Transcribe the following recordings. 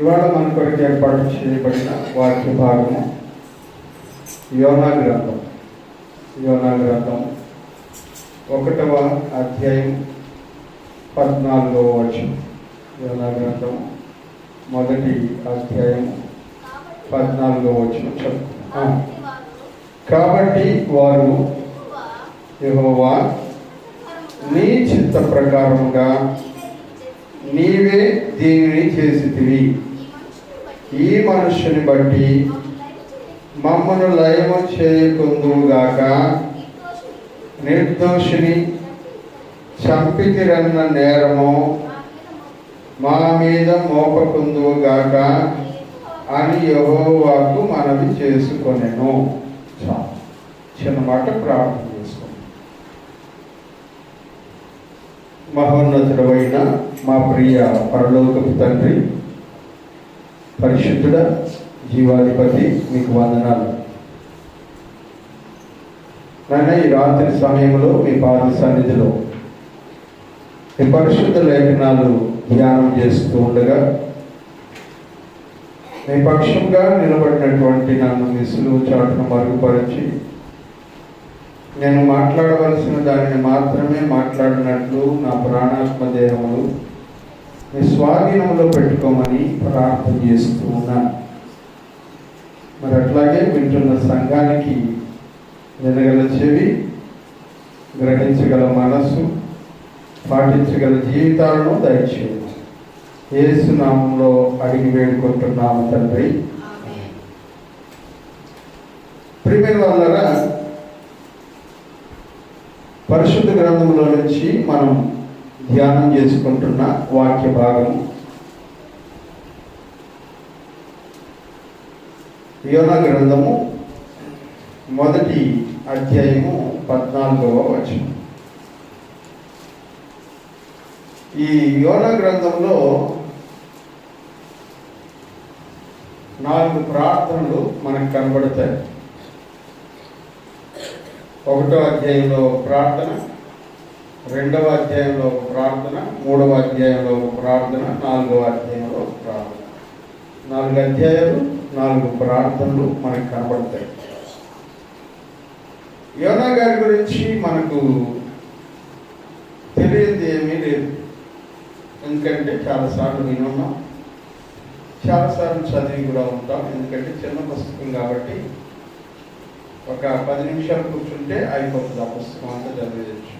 ఇవాళ మన కొరకు ఏర్పాటు చేయబడిన వాక్య భాగము యోనా గ్రంథం. యోనా గ్రంథం ఒకటవ అధ్యాయం పద్నాలుగవ వచనం. యోనా గ్రంథం మొదటి అధ్యాయం పద్నాలుగవ వచనం చెప్పుకున్నాం కాబట్టి వారు యహోవా నీ చిత్త ప్రకారంగా నీవే దీనిని చేసితివి. ఈ మనుషుని బట్టి మమ్మను లయము చేయకుందుగాక నిర్దోషిని చంపితిరన్న నేరము మా మీద మోపకుందుగాక అని యహోవాకు మనవి చేసుకొనెను. చాలు చిన్న మాట ప్రార్థన చేసుకోండి. మహోన్నతుడమైన మా ప్రియ పరలోకపు తండ్రి పరిశుద్ధుడ జీవాధిపతి మీకు వందనాలు. నాయన ఈ రాత్రి సమయంలో మీ పాద సన్నిధిలో మీ పరిశుద్ధ లేఖనాలు ధ్యానం చేస్తూ ఉండగా మీ పక్షంగా నిలబడినటువంటి నన్ను మీ సులువు చాటును మరుగుపరిచి నేను మాట్లాడవలసిన దానిని మాత్రమే మాట్లాడినట్లు నా ప్రాణాత్మ దేహములు మీ స్వాధీనంలో పెట్టుకోమని ప్రార్థన చేస్తూ ఉన్నాను. మరి అట్లాగే వింటున్న సంఘానికి వినగల చెవి గ్రహించగల మనస్సు పాటించగల జీవితాలను దయచేయండి ఏసునామంలో అడిగి వేడుకుంటున్నాము తండ్రి. ప్రిమిర్ వల్లరా పరిశుద్ధ గ్రంథంలో నుంచి మనం ధ్యానం చేసుకుంటున్న వాక్య భాగం. యోన గ్రంథము మొదటి అధ్యాయము పద్నాలుగవ వచనం. ఈ యోన గ్రంథంలో నాలుగు ప్రార్థనలు మనకు కనబడతాయి. ఒకటో అధ్యాయంలో ప్రార్థన రెండవ అధ్యాయంలో ఒక ప్రార్థన మూడవ అధ్యాయంలో ఒక ప్రార్థన నాలుగవ అధ్యాయంలో ఒక ప్రార్థన. నాలుగు అధ్యాయాలు నాలుగు ప్రార్థనలు మనకు కనబడతాయి. యోనా గారి గురించి మనకు తెలియదు ఏమీ లేదు. ఎందుకంటే చాలాసార్లు వినున్నాం. చాలాసార్లు చదివి కూడా ఉంటాం. ఎందుకంటే చిన్న పుస్తకం కాబట్టి ఒక పది నిమిషాలు కూర్చుంటే అయిపోతుంది ఆ పుస్తకం అంతా చదివేయచ్చు.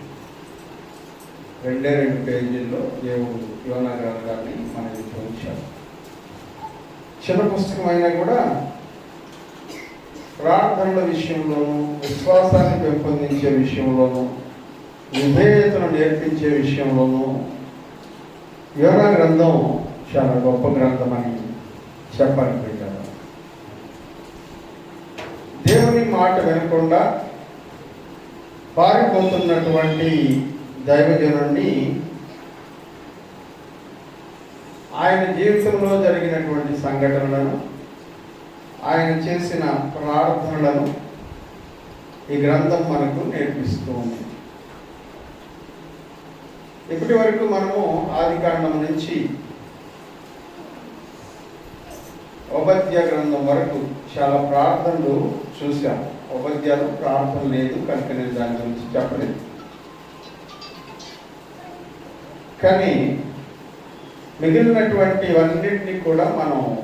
రెండే రెండు పేజీల్లో దేవుడు యోనా గ్రంథాన్ని మనకి ఉంచారు చిన్న పుస్తకం అయినా కూడా ప్రార్థనల విషయంలోనూ విశ్వాసాన్ని పెంపొందించే విషయంలోనూ విధేయతను నేర్పించే విషయంలోనూ యోనా గ్రంథం చాలా గొప్ప గ్రంథం అని చెప్పాలనుకుంటాను దేవుని మాట వినకుండా పారిపోతున్నటువంటి దైవజనుణ్ణి ఆయన జీవితంలో జరిగినటువంటి సంఘటనలను ఆయన చేసిన ప్రార్థనలను ఈ గ్రంథం మనకు నేర్పిస్తూ ఉంది. ఇప్పటి వరకు మనము ఆది కాండం నుంచి ఉపద్య గ్రంథం వరకు చాలా ప్రార్థనలు చూశాం. ఉపద్యాలు ప్రార్థన లేదు కనుక నేను దాని గురించి చెప్పలేదు. కానీ మిగిలినటువంటివన్నింటినీ కూడా మనం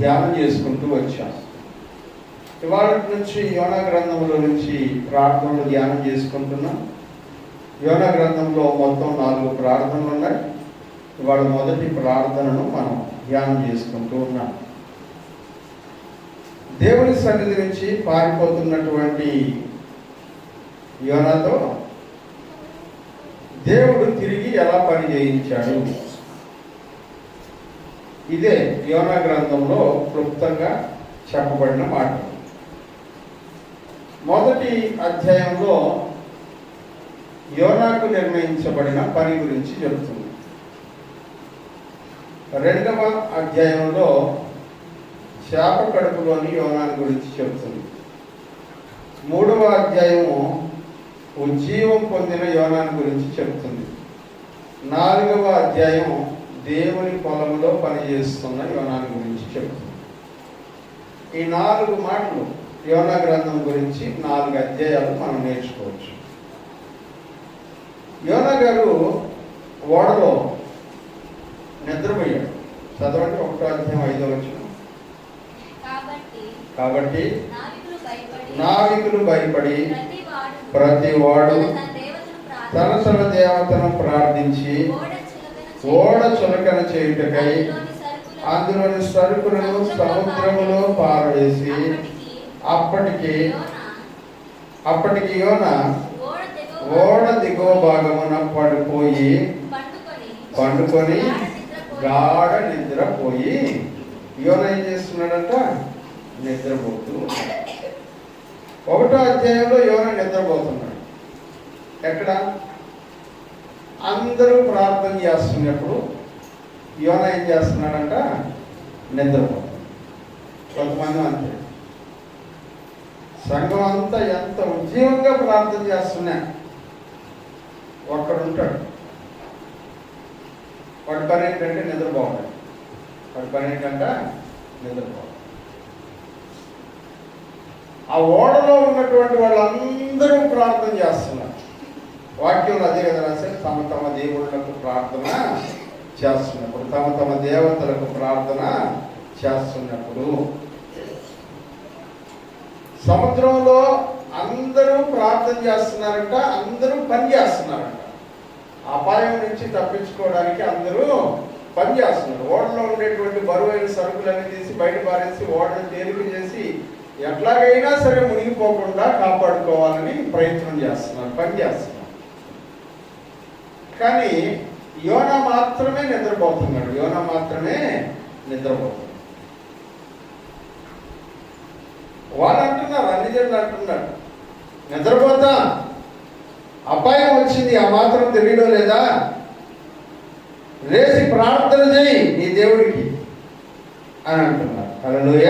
ధ్యానం చేసుకుంటూ వచ్చాం. ఇవాళ నుంచి యోనా గ్రంథంలో నుంచి ప్రార్థనలు ధ్యానం చేసుకుంటున్నాం. యోనా గ్రంథంలో మొత్తం నాలుగు ప్రార్థనలు ఉన్నాయి. ఇవాళ మొదటి ప్రార్థనను మనం ధ్యానం చేసుకుంటూ ఉన్నాం. దేవుని సన్నిధి నుంచి పారిపోతున్నటువంటి యోనాతో దేవుడు తిరిగి ఎలా పని చేయించాడు? ఇదే యోనా గ్రంథంలో క్లుప్తంగా చెప్పబడిన మాట. మొదటి అధ్యాయంలో యోనాకు నిర్ణయించబడిన పని గురించి చెబుతుంది. రెండవ అధ్యాయంలో చేప కడుపులోని యోనాను గురించి చెబుతుంది. మూడవ అధ్యాయము ఉజ్జీవం పొందిన యోనాను గురించి చెబుతుంది నాలుగవ అధ్యాయం దేవుని పొలంలో పనిచేస్తున్న యోనాని గురించి చెప్తుంది. ఈ నాలుగు మాటలు యోనా గ్రంథం గురించి నాలుగు అధ్యాయాలు మనం నేర్చుకోవచ్చు. యోనా గారు ఓడలో నిద్రపోయాడు. చదవండి ఒకటో అధ్యాయం ఐదో వచ్చిన కాబట్టి నావికులు భయపడి ప్రతి వాడు తన తన దేవతను తన దేవతను ప్రార్థించి ఓడ చులకన చేయుటకై అందులోని సరుకులను సముద్రములో పారవేసి అప్పటికి అప్పటికి యోనా ఓడ దిగువ భాగమున పడిపోయి పండుకొని గాఢ నిద్రపోయి యోన ఏం చేస్తున్నాడంట నిద్రపోతూ. ఒకటో అధ్యాయంలో యోన నిద్రపోతున్నాడు. ఎక్కడ? అందరూ ప్రార్థన చేస్తున్నప్పుడు యోన ఏం చేస్తున్నాడంట? నిద్రపోతుంది కొంతమంది అంతే. సంఘం అంతా ఎంత ఉద్యోగంగా ప్రార్థన చేస్తున్నా. ఒక్కడుంటాడు. వాడి పని ఏంటంటే నిద్రపోవడం వాడి పని ఏంటంటే నిద్రపోవడం ఆ ఓడలో ఉన్నటువంటి వాళ్ళందరూ ప్రార్థన చేస్తున్నారు. వాక్యంలో అదే కదా రాశారు తమ తమ దేవుళ్ళకు ప్రార్థన చేస్తున్నప్పుడు తమ తమ దేవతలకు ప్రార్థన చేస్తున్నప్పుడు. సముద్రంలో అందరూ ప్రార్థన చేస్తున్నారంట అందరూ పని చేస్తున్నారంట. అపాయం నుంచి తప్పించుకోవడానికి అందరూ పని చేస్తున్నారు. ఓడలో ఉండేటువంటి బరువైన సరుకులన్నీ తీసి బయట పారేసి ఓడను తేలిక చేసి ఎట్లాగైనా సరే మునిగిపోకుండా కాపాడుకోవాలని ప్రయత్నం చేస్తున్నారు పని చేస్తున్నారు కానీ యోన మాత్రమే నిద్రపోతున్నాడు యోన మాత్రమే నిద్రపోతున్నాడు. వాళ్ళు అంటున్నారు అన్ని జనులు అంటున్నారు నిద్రపోతా? అపాయం వచ్చింది ఆ మాత్రం తెలియడం లేదా? లేచి ప్రార్థన చేయి నీ దేవుడికి అని అంటున్నారు. హలోయ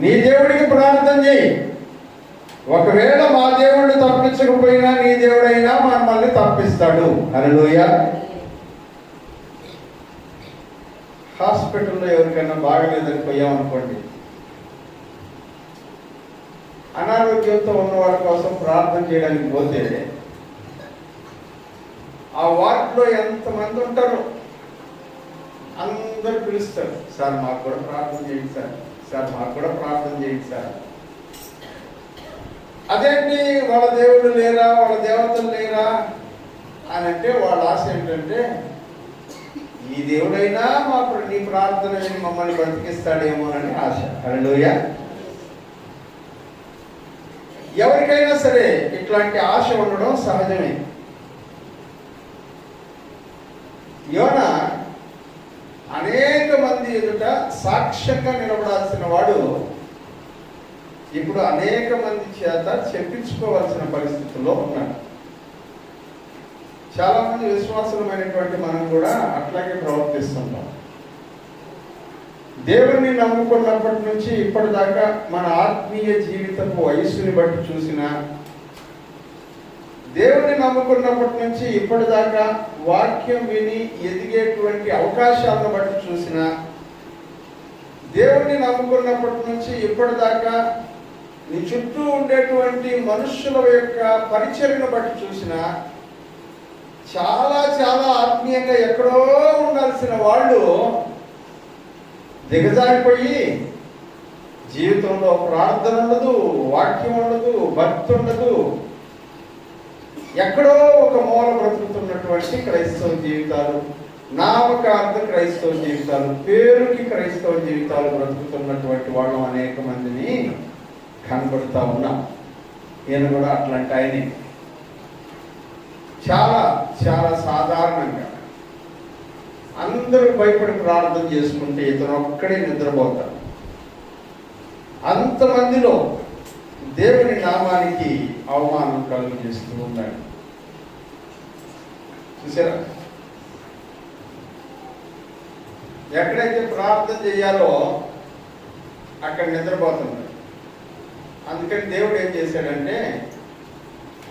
నీ దేవుడికి ప్రార్థన చేయి. ఒకవేళ మా దేవుడు తప్పించకపోయినా నీ దేవుడైనా మమ్మల్ని తప్పిస్తాడు. అనలోయ హాస్పిటల్లో ఎవరికైనా బాగలేదని పోయామనుకోండి అనారోగ్యంతో ఉన్న వాళ్ళ కోసం ప్రార్థన చేయడానికి పోతే ఆ వార్డులో ఎంతమంది ఉంటారో అందరు పిలుస్తారు. సార్ మాకు కూడా ప్రార్థన చేయండి సార్. సార్ మాకు కూడా ప్రార్థన చేయండి సార్. అదేంటి వాళ్ళ దేవుడు లేరా వాళ్ళ దేవతలు లేరా అని అంటే వాళ్ళ ఆశ ఏంటంటే ఈ దేవుడైనా మా నీ ప్రార్థన విని మమ్మల్ని బ్రతికిస్తాడేమోనని ఆశ. హల్లెలూయా. ఎవరికైనా సరే ఇట్లాంటి ఆశ ఉండడం సహజమే. యోనా అనేక మంది ఎదుట సాక్ష్యంగా నిలబడాల్సిన వాడు ఇప్పుడు అనేక మంది చేత చెప్పించుకోవాల్సిన పరిస్థితుల్లో ఉన్నాడు. చాలా మంది విశ్వాసులమైనటువంటి మనం కూడా అట్లాగే ప్రవర్తిస్తుంటాం. దేవుణ్ణి నమ్ముకున్నప్పటి నుంచి ఇప్పటిదాకా మన ఆత్మీయ జీవితపు వయస్సుని బట్టి చూసినా దేవుని నమ్ముకున్నప్పటి నుంచి ఇప్పటిదాకా వాక్యం విని ఎదిగేటువంటి అవకాశాలను బట్టి చూసిన దేవుణ్ణి నమ్ముకున్నప్పటి నుంచి ఇప్పటిదాకా నీ చుట్టూ ఉండేటువంటి మనుషుల యొక్క పరిచర్ను బట్టి చూసిన చాలా చాలా ఆత్మీయంగా ఎక్కడో ఉండాల్సిన వాళ్ళు దిగజారిపోయి జీవితంలో ప్రార్థన ఉండదు వాక్యం ఉండదు భక్తి ఉండదు. ఎక్కడో ఒక మూల బ్రతుకుతున్నటువంటి క్రైస్తవ జీవితాలు నామకార్థ క్రైస్తవ జీవితాలు పేరుకి క్రైస్తవ జీవితాలు బ్రతుకుతున్నటువంటి వాళ్ళు అనేక మందిని కనబడుతూ ఉన్నాం. ఈయన కూడా అట్లాంటి ఆయనే. చాలా చాలా సాధారణంగా అందరూ భయపడి ప్రార్థన చేసుకుంటే ఇతను ఒక్కడే నిద్రపోతాడు. అంతమందిలో దేవుని నామానికి అవమానం కలుగు చేస్తూ ఉన్నాడు చూసారా? ఎక్కడైతే ప్రార్థన చేయాలో అక్కడ నిద్రపోతున్నాడు అందుకని దేవుడు ఏం చేశాడంటే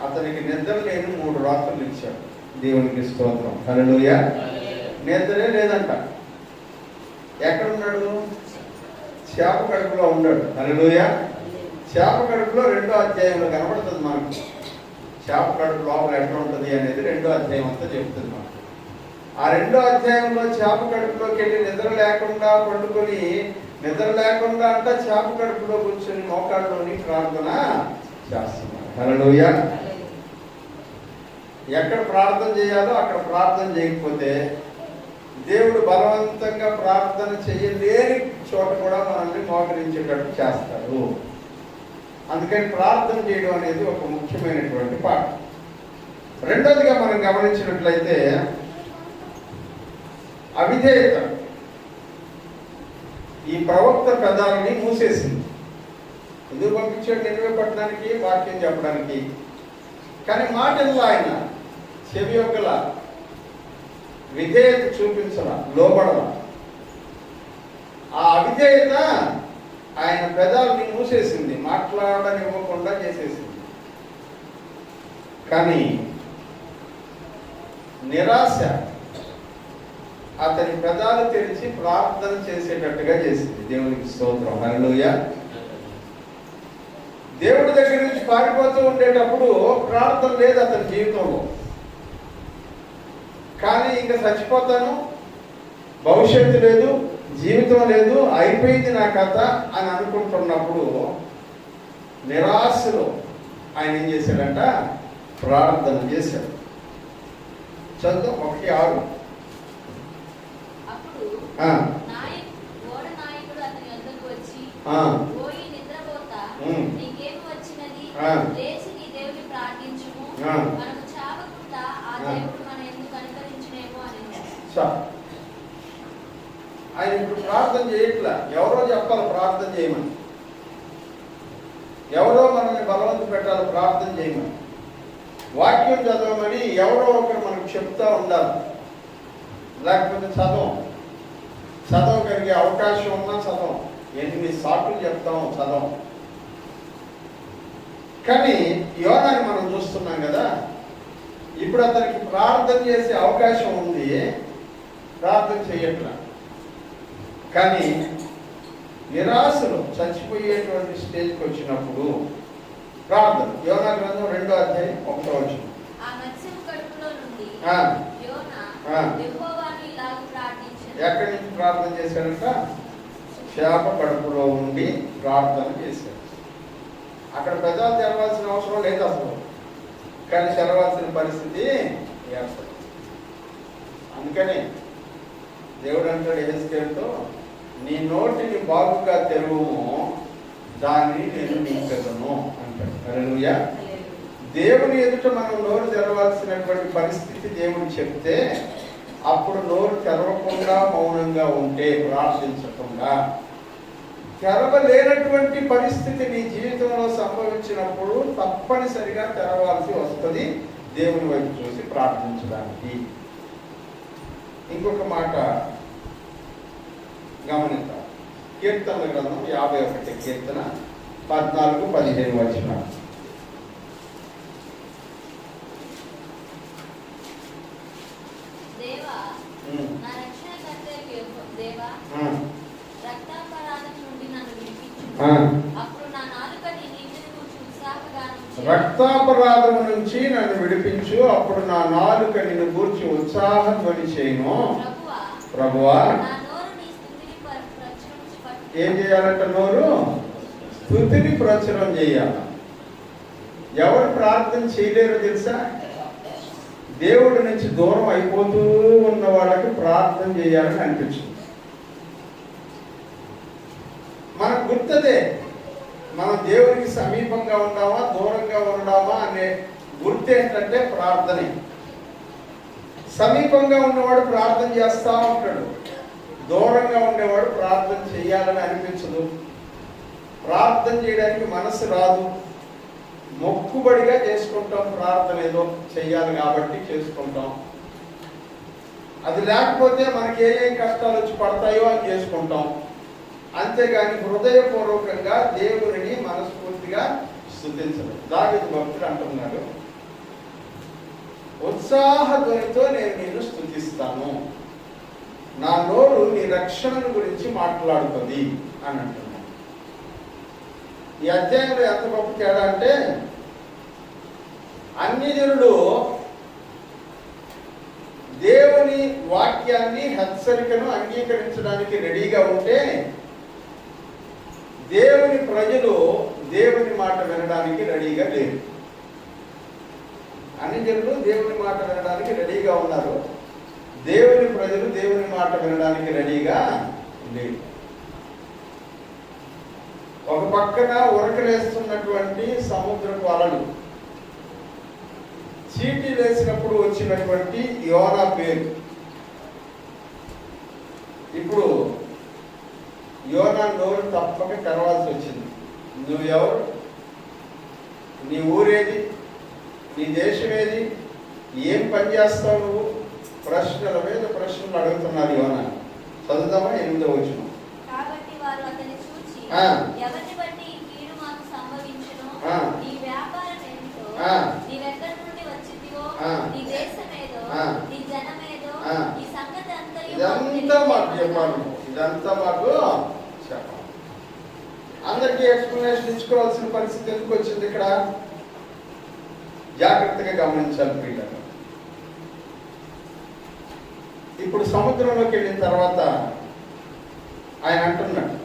అతనికి నిద్ర లేని మూడు రాత్రులు ఇచ్చాడు. దేవునికి స్తోత్రం. హల్లెలూయా. నిద్రే లేదంట. ఎక్కడున్నాడు? చేప కడుపులో ఉన్నాడు. హల్లెలూయ. చేప కడుపులో రెండో అధ్యాయంలో కనబడుతుంది మనకు. చేప కడుపు లోపల ఎట్లా ఉంటుంది అనేది రెండో అధ్యాయం అంతా చెప్తుంది మనకు ఆ రెండో అధ్యాయంలో చేప కడుపులోకి వెళ్ళి నిద్ర లేకుండా పండుకొని నిద్ర లేకుండా అంట చేప కడుపులో కూర్చొని మోకాళ్ళలోని ప్రార్థన చేస్తున్నారు ఎక్కడ ప్రార్థన చేయాలో అక్కడ ప్రార్థన చేయకపోతే దేవుడు బలవంతంగా ప్రార్థన చేయలేని చోట కూడా మనల్ని మోకరించేటట్టు చేస్తారు అందుకని ప్రార్థన చేయడం అనేది ఒక ముఖ్యమైనటువంటి పాఠం. రెండోదిగా మనం గమనించినట్లయితే అవిధేయత. ఈ ప్రవక్త పెదాలని మూసేసింది. ఎందుకు పంపించాడు నిలువ పట్టడానికి వాక్యం చెప్పడానికి? కానీ మాటల్లో ఆయన చెవి యొక్కల విధేయత చూపించల లోబడల. ఆ అవిధేయత ఆయన పెదాలని మూసేసింది. మాట్లాడనివ్వకుండా చేసేసింది. కానీ నిరాశ అతని పెదాలు తెరిచి ప్రార్థన చేసేటట్టుగా చేసింది. దేవునికి స్తోత్రం. హల్లెలూయా. దేవుడి దగ్గర నుంచి పారిపోతూ ఉండేటప్పుడు ప్రార్థన లేదు అతని జీవితంలో. కానీ ఇంకా చచ్చిపోతాను భవిష్యత్తు లేదు జీవితం లేదు అయిపోయింది నా కథ అని అనుకుంటున్నప్పుడు నిరాశలో ఆయన ఏం చేశాడంట? ప్రార్థన చేశాడు. చదువు ఒకటి ఆరు. ఆయన ఇప్పుడు ప్రార్థన చేయట్లా. ఎవరో చెప్పాలి ప్రార్థన చేయమని. ఎవరో మనల్ని బలవంతు పెట్టాలి ప్రార్థన చేయమని. వాక్యం చదవమని ఎవరో ఒకరు మనకు చెప్తా ఉండాలి. లేకపోతే చదవం. చదవగలిగే అవకాశం ఉన్నా చదవం. ఎన్ని సార్లు చెప్తాం చదవం. కానీ యోగాని మనం చూస్తున్నాం కదా ఇప్పుడు అతనికి ప్రార్థన చేసే అవకాశం ఉంది ప్రార్థన చేయట్లా. కానీ నిరాశలో చచ్చిపోయేటువంటి స్టేజ్కి వచ్చినప్పుడు ప్రార్థన. యోనా గ్రంథం రెండో అధ్యాయం ఒకటో వచ్చిన. ఎక్కడి నుంచి ప్రార్థన చేశాడంట? చేప కడుపులో ఉండి ప్రార్థన చేశాడు. అక్కడ పెద్దలు తెరవాల్సిన అవసరం లేదు అసలు. కానీ తెరవాల్సిన పరిస్థితి ఏర్పడింది. అందుకని దేవుడు అంటాడు హెస్కేల్తో నీ నోటిని బాగుగా తెరువుము దాన్ని నేను నీకెదను అంటాడు. దేవుని ఎదుట మనం నోరు తెరవాల్సినటువంటి పరిస్థితి దేవుడు చెప్తే అప్పుడు నోరు తెరవకుండా మౌనంగా ఉంటే ప్రార్థించకుండా. తెరవలేనటువంటి పరిస్థితి నీ జీవితంలో సంభవించినప్పుడు తప్పనిసరిగా తెరవాల్సి వస్తుంది దేవుని వైపు చూసి ప్రార్థించడానికి. ఇంకొక మాట గమనిద్దాం. కీర్తన గ్రంథం యాభై ఒకటి. కీర్తన పద్నాలుగు పదిహేను వచ్చిన. రక్తాపరాధము నుంచి నన్ను విడిపించు. అప్పుడు నా నాలుక నిన్ను గూర్చి ఉత్సాహధ్వని చేయను. ప్రభువా ప్రభువా నా నోరు నీ స్తుతిని పర- ప్రచురించు పట్టు. ఏం చేయాలంట నోరు స్థుతిని ప్రచురం చేయాలి. ఎవరు ప్రార్థన చేయలేరో తెలుసా? దేవుడి నుంచి దూరం అయిపోతూ ఉన్న వాళ్ళకి ప్రార్థన చేయాలని అనిపించింది. మనకు గుర్తదే మనం దేవునికి సమీపంగా ఉన్నామా దూరంగా ఉన్నామా అనే గుర్తు ఏంటంటే ప్రార్థనే. సమీపంగా ఉన్నవాడు ప్రార్థన చేస్తా ఉంటాడు. దూరంగా ఉండేవాడు ప్రార్థన చేయాలని అనిపించదు. ప్రార్థన చేయడానికి మనసు రాదు. మొక్కుబడిగా చేసుకుంటాం ప్రార్థన ఏదో చెయ్యాలి కాబట్టి చేసుకుంటాం. అది లేకపోతే మనకి ఏ ఏ కష్టాలు వచ్చి పడతాయో అని చేసుకుంటాం. అంతేగాని హృదయపూర్వకంగా దేవుడిని మనస్ఫూర్తిగా స్థుతించడం. దావిత భక్తుడు అంటున్నాడు ఉత్సాహ ధ్వనితో నేను నేను స్థుతిస్తాను. నా నోరు నీ రక్షణను గురించి మాట్లాడుతుంది అని అంటున్నాను ఈ అధ్యాయంలో ఎంత గొప్ప తేడా అంటే అన్ని జనులు దేవుని వాక్యాన్ని హెచ్చరికను అంగీకరించడానికి రెడీగా ఉంటే దేవుని ప్రజలు దేవుని మాట వినడానికి రెడీగా లేరు. అన్ని జనులు దేవుని మాట వినడానికి రెడీగా ఉన్నారు. దేవుని ప్రజలు దేవుని మాట వినడానికి రెడీగా లేరు ఒక పక్కన ఉరకలేస్తున్నటువంటి సముద్రపు అలలు. చీటీ వేసినప్పుడు వచ్చినటువంటి యోనా పేరు. ఇప్పుడు యోనా నోరు తప్పక తెరవాల్సి వచ్చింది. నువ్వెవరు? నీ ఊరేది? నీ దేశం ఏది? ఏం పని చేస్తావు నువ్వు? ప్రశ్నల మీద ప్రశ్నలు అడుగుతున్నారు యోనా. చదువుదామా? ఎనిమిదో వచ్చిన ఇదంతా మాకు చెప్పాలి. ఇదంతా మాకు చెప్పాలి. అందరికీ ఎక్స్ప్లెనేషన్ ఇచ్చుకోవాల్సిన పరిస్థితి ఎందుకు వచ్చింది ఇక్కడ? జాగ్రత్తగా గమనించాలి ఇప్పుడు సముద్రంలోకి వెళ్ళిన తర్వాత ఆయన అంటున్నాడు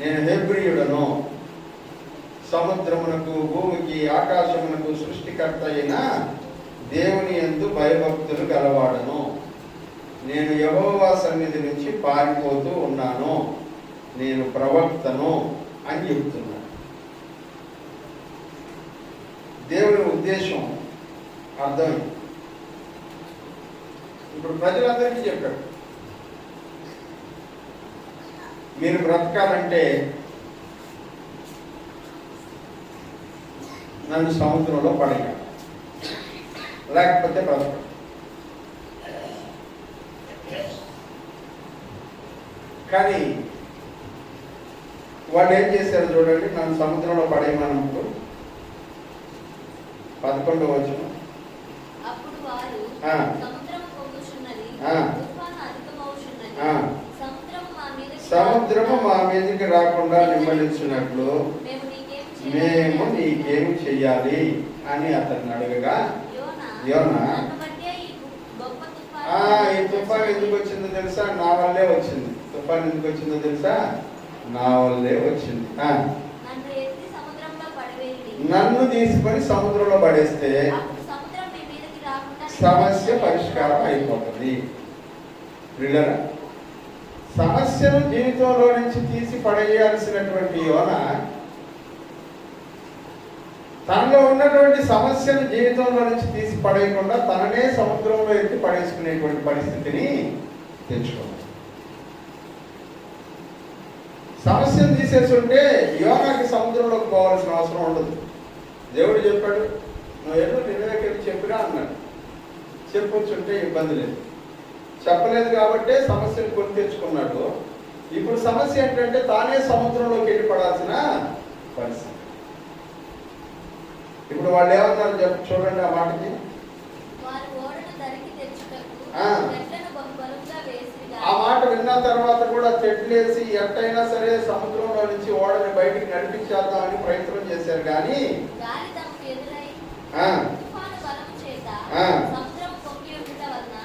నేను హెబ్రియుడను సముద్రమునకు భూమికి ఆకాశమునకు సృష్టికర్త అయిన దేవుని ఎందు భయభక్తులు గలవాడను. నేను యహోవా సన్నిధి నుంచి పారిపోతూ ఉన్నాను. నేను ప్రవక్తను అని చెప్తున్నాను దేవుని ఉద్దేశం అర్థమైంది. ఇప్పుడు ప్రజలందరికీ చెప్పాడు మీరు బ్రతకాలంటే నన్ను సముద్రంలో పడేయాలి లేకపోతే బ్రతకడు కానీ వాళ్ళు ఏం చేశారు చూడండి నన్ను సముద్రంలో పడేయమన్నప్పుడు పదకొండవ వచ్చిన. సముద్రము మా మీదకి రాకుండా నిమ్మలించినట్లు మేము నీకేం చెయ్యాలి? అని అతన్ని అడగగా యోనా ఈ తుఫాను ఆ ఈ తుఫాన్ ఎందుకు వచ్చిందో తెలుసా? నా వల్లే వచ్చింది. తుఫాన్ ఎందుకు వచ్చిందో తెలుసా? నా వల్లే వచ్చింది. నన్ను తీసుకొని సముద్రంలో పడేస్తే అప్పుడు సముద్రం మీ మీదకి రాకుండా సమస్య పరిష్కారం అయిపోతుంది. వీళ్ళరా సమస్యను జీవితంలో నుంచి తీసి పడేయాల్సినటువంటి యోన తనలో ఉన్నటువంటి సమస్యను జీవితంలో నుంచి తీసి పడేయకుండా తననే సముద్రంలో ఎత్తి పడేసుకునేటువంటి పరిస్థితిని తెచ్చుకోవాలి సమస్యను తీసేసి ఉంటే యోనాకి సముద్రంలోకి పోవాల్సిన అవసరం ఉండదు. దేవుడు చెప్పాడు నువ్వు ఏదో నిర్వేకెళ్ళి చెప్పిన చెప్పొచ్చుంటే ఇబ్బంది లేదు. చెప్పలేదు కాబట్టే సమస్యను కొని తెచ్చుకున్నాడు. ఇప్పుడు సమస్య ఏంటంటే తానే సముద్రంలోకి వెళ్ళి పడాల్సిన పరిస్థితి. ఇప్పుడు వాళ్ళు ఏమన్నారు చూడండి ఆ మాటకి. ఆ. మాట విన్న తర్వాత కూడా చెట్లేసి ఎట్టయినా సరే సముద్రంలో నుంచి ఓడని బయటికి నడిపించేద్దామని ప్రయత్నం చేశారు కానీ ఆ,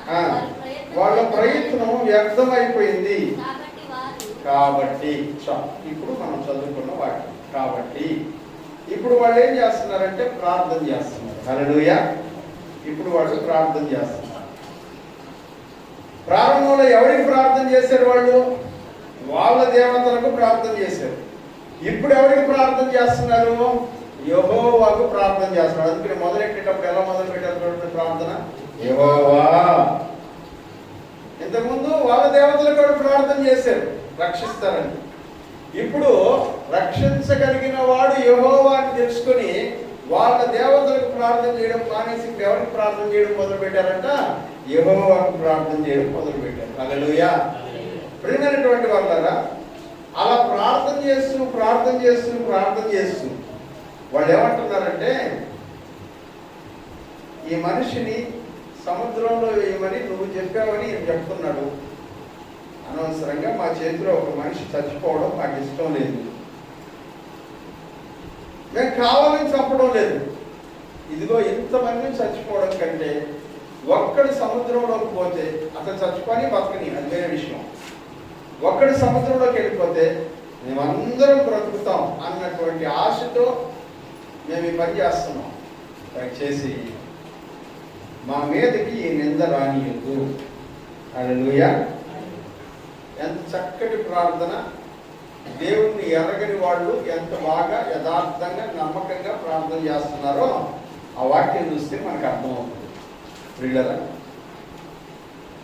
వాళ్ళ. ప్రయత్నం వ్యర్థమైపోయింది. కాబట్టి వారు కాబట్టి చా ఇప్పుడు మనం చదువుకున్న వాక్యం. కాబట్టి ఇప్పుడు వాళ్ళు ఏం చేస్తున్నారంటే ప్రార్థన చేస్తున్నారు. హల్లెలూయా. ఇప్పుడు వాళ్ళు ప్రార్థన చేస్తున్నారు. ప్రారంభంలో ఎవరికి ప్రార్థన చేశారు వాళ్ళు? వాళ్ళ దేవతలకు ప్రార్థన చేశారు. ఇప్పుడు ఎవరికి ప్రార్థన చేస్తున్నారు? యెహోవాకు ప్రార్థన చేస్తున్నారు. అందుకని మొదలెట్టేటప్పుడు ఎలా మొదలు పెట్టారు ప్రార్థన? ఇంతకుముందు వాళ్ళ దేవతలకు కూడా ప్రార్థన చేశారు. రక్షిస్తారని. ఇప్పుడు రక్షించగలిగిన వాడు యెహోవాని తెలుసుకొని వాళ్ళ దేవతలకు ప్రార్థన చేయడం మానేసి ఎవరికి ప్రార్థన చేయడం మొదలు పెట్టారంట యెహోవాకు ప్రార్థన చేయడం మొదలు పెట్టారు హల్లెలూయా. ప్రియమైనటువంటి వాళ్ళరా అలా ప్రార్థన చేస్తూ ప్రార్థన చేస్తూ ప్రార్థన చేస్తూ వాళ్ళు ఏమంటున్నారంటే ఈ మనిషిని సముద్రంలో వేయమని నువ్వు చెప్పావని చెప్తున్నాడు? అనవసరంగా మా చేతిలో ఒక మనిషి చచ్చిపోవడం మాకు ఇష్టం లేదు. మేము కావాలని చంపడం లేదు. ఇదిగో ఇంతమంది చచ్చిపోవడం కంటే ఒక్కడు సముద్రంలోకి పోతే అతను చచ్చిపోయి బతకని అది వేరే విషయం. ఒక్కడు సముద్రంలోకి వెళ్ళిపోతే మేమందరం బ్రతుకుతాం అన్నటువంటి ఆశతో మేము ఈ పని చేస్తున్నాం. దయచేసి మా మీదకి ఈ నింద రానియద్దు అలలుయ ఎంత చక్కటి ప్రార్థన. దేవుణ్ణి ఎరగని వాళ్ళు ఎంత బాగా యథార్థంగా నమ్మకంగా ప్రార్థన చేస్తున్నారో ఆ వాక్యం చూస్తే మనకు అర్థమవుతుంది. ప్రియులరా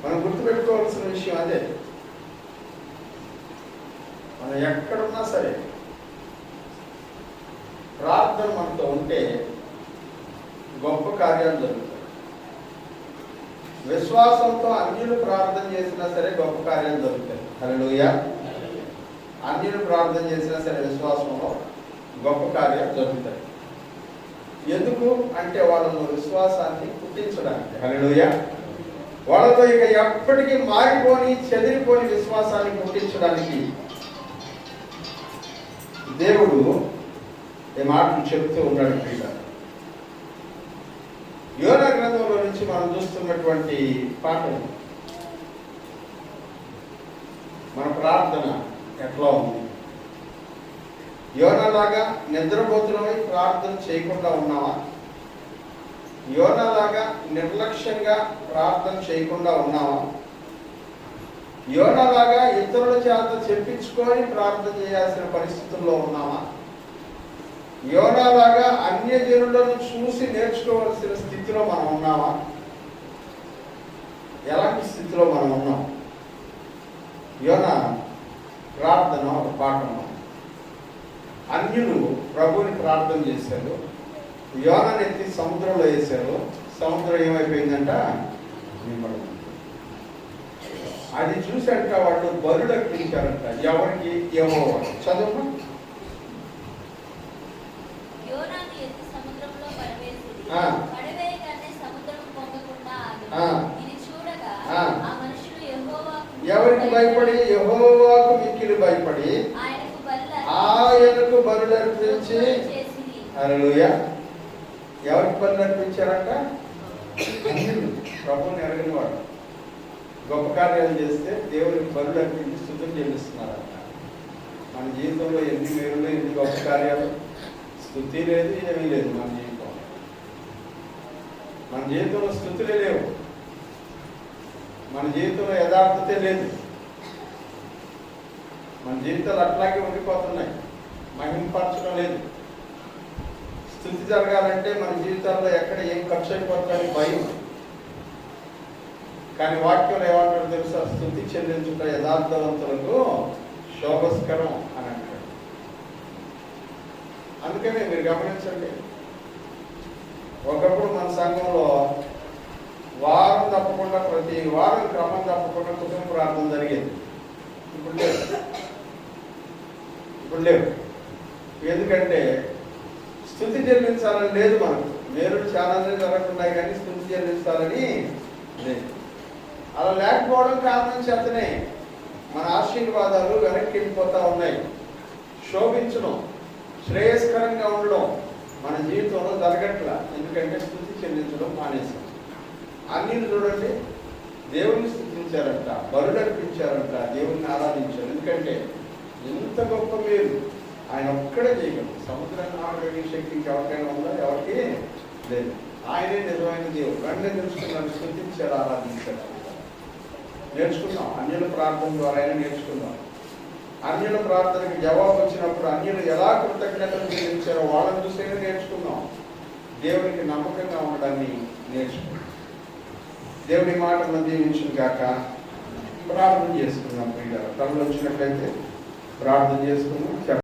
మనం గుర్తుపెట్టుకోవాల్సిన విషయం అదే. మనం ఎక్కడున్నా సరే ప్రార్థన మనతో ఉంటే గొప్ప కార్యాలు జరుగుతాయి. విశ్వాసంతో అన్యులు ప్రార్థన చేసినా సరే గొప్ప కార్యాలు జరుగుతాయి హల్లెలూయా. అన్యులు ప్రార్థన చేసినా సరే విశ్వాసంలో గొప్ప కార్యాలు జరుగుతాయి ఎందుకు అంటే వాళ్ళలో విశ్వాసాన్ని పుట్టించడానికి. హలోయ వాళ్ళతో ఇక ఎప్పటికీ మారిపోని చెదిరిపోని విశ్వాసాన్ని పుట్టించడానికి దేవుడు ఈ మాటలు చెప్తూ ఉన్నాడు ప్రియుల యోన గ్రంథంలో నుంచి మనం చూస్తున్నటువంటి పాఠం మన ప్రార్థన ఎట్లా ఉంది? యోనలాగా నిద్రపోతున్నవై ప్రార్థన చేయకుండా ఉన్నావా? యోనలాగా నిర్లక్ష్యంగా ప్రార్థన చేయకుండా ఉన్నావా? యోనలాగా ఇతరుల చేత చెప్పించుకొని ప్రార్థన చేయాల్సిన పరిస్థితుల్లో ఉన్నామా యోనాలాగా అన్య జనులను చూసి నేర్చుకోవాల్సిన స్థితిలో మనం ఉన్నామా? ఎలాంటి స్థితిలో మనం ఉన్నాం? యోన ప్రార్థన ఒక పాఠం అన్యులు ప్రభుని ప్రార్థన చేశారు. యోననెత్తి సముద్రంలో వేశారు. సముద్రం ఏమైపోయిందంట? అది చూసంట వాళ్ళు బరుడు ఎక్కించారంట ఎవరికి? ఏమో చదువు యోనాను ఎత్తి సముద్రంలో పడవేసిరి. ఆ. పడవేయగానే సముద్రం పొంగకుండా ఆగెను. ఆ. ఇది చూడగా ఆ. ఆ మనుషులు యెహోవాకు ఎవరికి భయపడి యహోవాకు మిక్కిలి భయపడి ఆయనకు బలులు ఆయనకు బరుడు అర్పించి చేసిరి. హల్లెలూయా ఎవరికి బరుడు అర్పించారంట అన్యులు ప్రభువుని ఎరగని వాడు గొప్ప కార్యాలు చేస్తే దేవునికి బరుడు అర్పించి స్థుతులు చెల్లిస్తున్నారంట మన జీవితంలో ఎన్ని మేలులు ఎన్ని గొప్ప కార్యాలు స్థుతి లేదు ఏమీ లేదు మన జీవితంలో మన జీవితంలో స్థుతులే లేవు మన జీవితంలో యథార్థతే లేదు మన జీవితాలు అట్లాగే ఉండిపోతున్నాయి. మహింపరచడం లేదు. స్థుతి జరగాలంటే మన జీవితాల్లో ఎక్కడ ఏం ఖర్చు అయిపోతుందని భయం. కానీ వాక్యం ఏమంటారు తెలుసా? స్థుతి చెల్లించుట యథార్థవంతులకు శోభస్కరం అని అంటాడు అందుకనే మీరు గమనించండి. ఒకప్పుడు మన సంఘంలో వారం తప్పకుండా ప్రతి వారం క్రమం తప్పకుండా కుటుంబ ప్రార్థన జరిగేది. ఇప్పుడు ఇప్పుడు లేవు. ఎందుకంటే స్థుతి చెల్లించాలని లేదు మనకు. మేలు చాలా జరగకున్నాయి కానీ స్థుతి చెల్లించాలని లేదు. అలా లేకపోవడం కారణం చేతనే మన ఆశీర్వాదాలు వెనక్కి వెళ్ళిపోతూ ఉన్నాయి. శోభించడం శ్రేయస్కరంగా ఉండడం మన జీవితంలో జరగట్ల. ఎందుకంటే స్థుతి చెల్లించడం మానేసాం అన్ని చూడండి. దేవుని స్థుతించారంట. బరుడు అర్పించారంట దేవుని ఆరాధించారు. ఎందుకంటే ఎంత గొప్ప మేలు. ఆయన ఒక్కడే చేయగలరు సముద్రాన్ని ఆడగలిగే శక్తి. ఎవరికైనా ఉందా? ఎవరికి లేదు. ఆయనే నిజమైన దేవుడు. వెంటనే తెలుసుకున్నాను స్థుతించాడు ఆరాధించాడు. నేర్చుకున్నాం. అన్యుల ప్రార్థన ద్వారా అయినా నేర్చుకున్నాం. అన్యుల ప్రార్థనకి జవాబు వచ్చినప్పుడు అన్యులు ఎలా కృతజ్ఞతలు చెల్లించారో వాళ్ళని చూసేనే నేర్చుకున్నాం. దేవునికి నమ్మకంగా ఉండడాన్ని నేర్చుకున్నాం. దేవుని మాటలను దీవించిన కాక ప్రార్థన చేసుకున్నాం ప్రియులారా. తమలు వచ్చినట్లయితే ప్రార్థన చేసుకున్నాం